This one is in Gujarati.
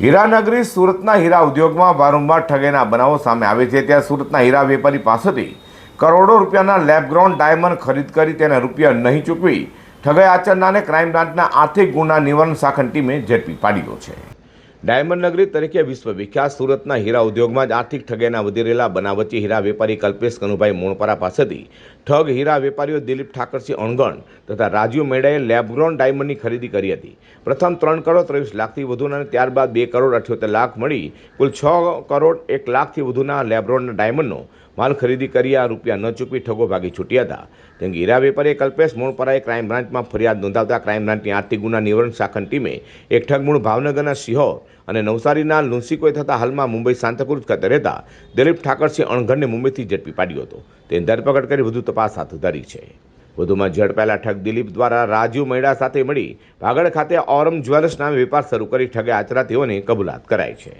હીરાનગરી સુરતના હીરા ઉદ્યોગમાં વારંવાર ઠગેના બનાવો સામે આવે છે. ત્યાં સુરતના હીરા વેપારી પાસેથી કરોડો રૂપિયાના લેબગ્રાઉન્ડ ડાયમંડ ખરીદ કરી તેને રૂપિયા નહીં ચૂકવી ઠગાઈ આચરનારને ક્રાઇમ બ્રાન્ચના આર્થિક ગુના નિવારણ શાખન ટીમે ઝડપી પાડ્યો છે. ડાયમંડ નગરી તરીકે વિશ્વ વિખ્યાત સુરતના હીરા ઉદ્યોગમાં જ આર્થિક ઠગેના વધી રહેલા બનાવ હીરા વેપારી કલ્પેશ કનુભાઈ મોણપરા પાસેથી ઠગ હીરા વેપારીઓ દિલીપ ઠાકરસિંહ અણગણ તથા રાજીવ મેડાએ લેબગ્રોન ડાયમંડની ખરીદી કરી હતી. પ્રથમ ત્રણ કરોડ ત્રેવીસ લાખથી વધુના અને ત્યારબાદ બે કરોડ અઠ્યોતેર લાખ મળી કુલ છ કરોડ એક લાખથી વધુના લેબ્રોન ડાયમંડનો માલ ખરીદી કરી આ રૂપિયા ન ચૂકવી ઠગો ભાગી છૂટ્યા હતા. તેમ હીરા વેપારીએ કલ્પેશ મોણપરાએ ક્રાઇમ બ્રાન્ચમાં ફરિયાદ નોંધાવતા ક્રાઇમ બ્રાન્ચની આર્થિક ગુના નિવારણ શાખન ટીમે એક ઠગમૂળ ભાવનગરના સિહોર અને નવસારીના લુન્સીકોએ થતા હાલમાં મુંબઈ સાંતાક્રુઝ ખાતે રહેતા દિલીપ ઠાકરસિંહ અણઘડને મુંબઈથી ઝડપી પાડ્યો હતો. તેની ધરપકડ કરી વધુ તપાસ હાથ ધરી છે. વધુમાં ઝડપાયેલા ઠગ દિલીપ દ્વારા રાજીવ મૈડા સાથે મળી ભાગળ ખાતે ઓરમ જ્વેલર્સ નામે વેપાર શરૂ કરી ઠગે આચરા તેઓને કબૂલાત કરાઈ છે.